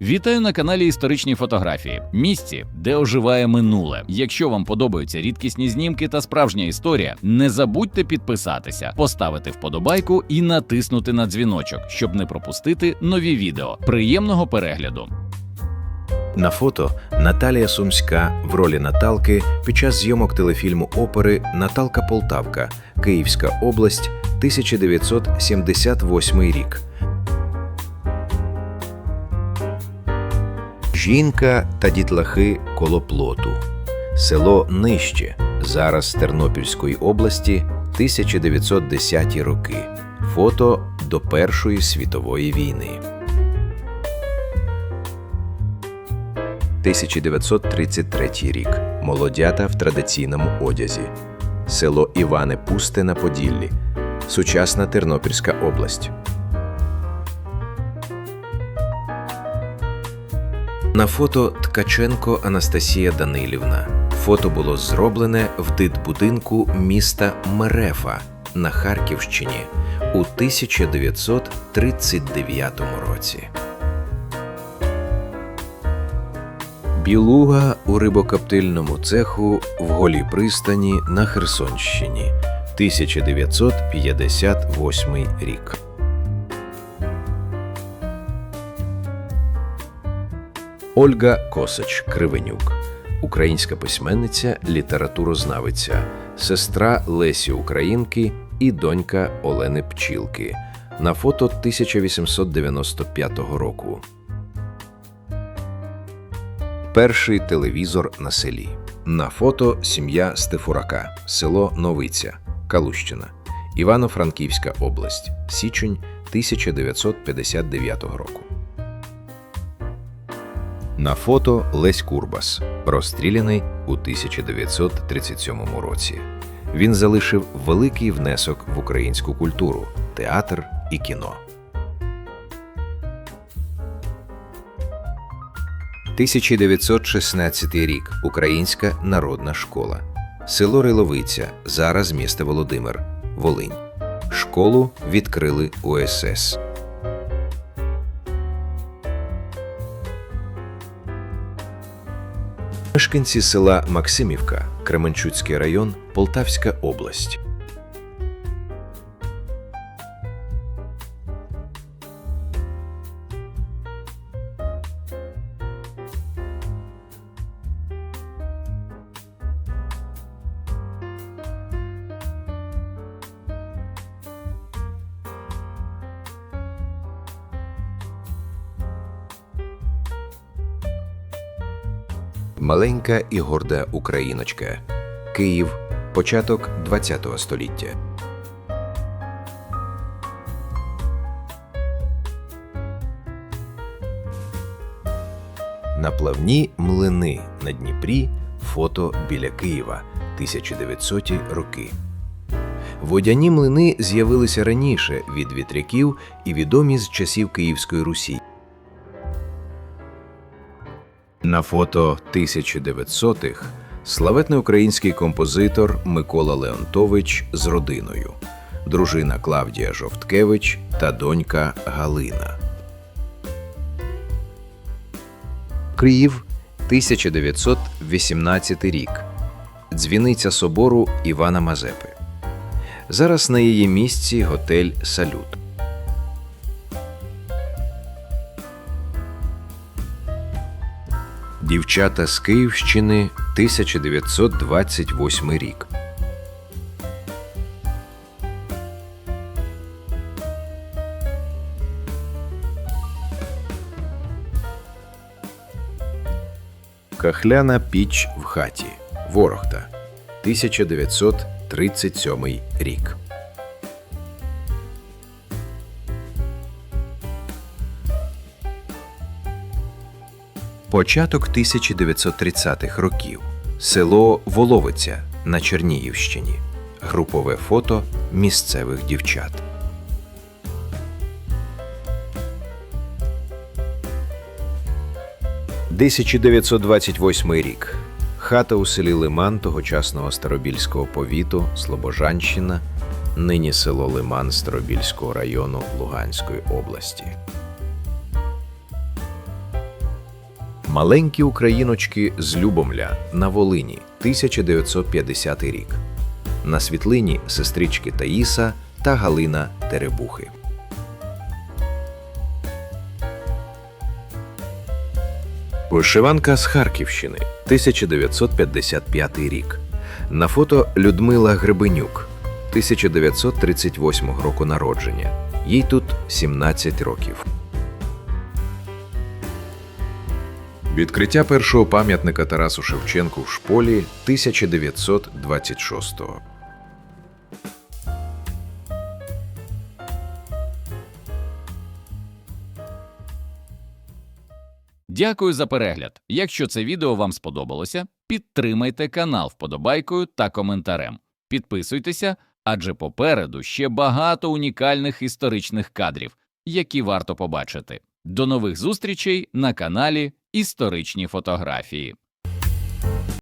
Вітаю на каналі Історичні фотографії, місці, де оживає минуле. Якщо вам подобаються рідкісні знімки та справжня історія, не забудьте підписатися, поставити вподобайку і натиснути на дзвіночок, щоб не пропустити нові відео. Приємного перегляду! На фото Наталія Сумська в ролі Наталки під час зйомок телефільму опери Наталка Полтавка, Київська область, 1978 рік. Жінка та дітлахи коло плоту. Село Нижче, зараз Тернопільської області, 1910 роки. Фото до Першої світової війни. 1933 рік. Молодята в традиційному одязі. Село Іване Пусте на Поділлі. Сучасна Тернопільська область. На фото Ткаченко Анастасія Данилівна. Фото було зроблене в дитбудинку міста Мерефа на Харківщині у 1939 році. Білуга у рибокоптильному цеху в голій пристані на Херсонщині, 1958 рік. Ольга Косач Кривенюк, українська письменниця, літературознавиця, сестра Лесі Українки і донька Олени Пчілки. На фото 1895 року. Перший телевізор на селі. На фото сім'я Стефурака, село Новиця, Калущина, Івано-Франківська область, січень 1959 року. На фото Лесь Курбас, розстріляний у 1937 році. Він залишив великий внесок в українську культуру, театр і кіно. 1916 рік. Українська народна школа. Село Риловиця, зараз місто Володимир, Волинь. Школу відкрили УСС. Мешканці села Максимівка, Кременчуцький район, Полтавська область. Маленька і горда Україночка. Київ. Початок ХХ століття. Наплавні млини на Дніпрі. Фото біля Києва. 1900 роки. Водяні млини з'явилися раніше від вітряків і відомі з часів Київської Русі. На фото 1900-х славетний український композитор Микола Леонтович з родиною, дружина Клавдія Жовткевич та донька Галина. Київ, 1918 рік. Дзвіниця собору Івана Мазепи. Зараз на її місці готель Салют. Дівчата з Київщини 1928 рік. Кахляна піч в хаті. Ворохта. 1937 рік. Початок 1930-х років. Село Воловиця на Чернігівщині. Групове фото місцевих дівчат. «1928 рік. Хата у селі Лиман тогочасного Старобільського повіту, Слобожанщина, нині село Лиман Старобільського району Луганської області. Маленькі україночки з Любомля на Волині, 1950 рік. На світлині сестрички Таїса та Галина Теребухи. Вишиванка з Харківщини, 1955 рік. На фото Людмила Гребенюк, 1938 року народження. Їй тут 17 років. Відкриття першого пам'ятника Тарасу Шевченку в шполі 1926-го. Дякую за перегляд. Якщо це відео вам сподобалося, підтримайте канал вподобайкою та коментарем. Підписуйтеся, адже попереду ще багато унікальних історичних кадрів, які варто побачити. До нових зустрічей на каналі Історичні фотографії.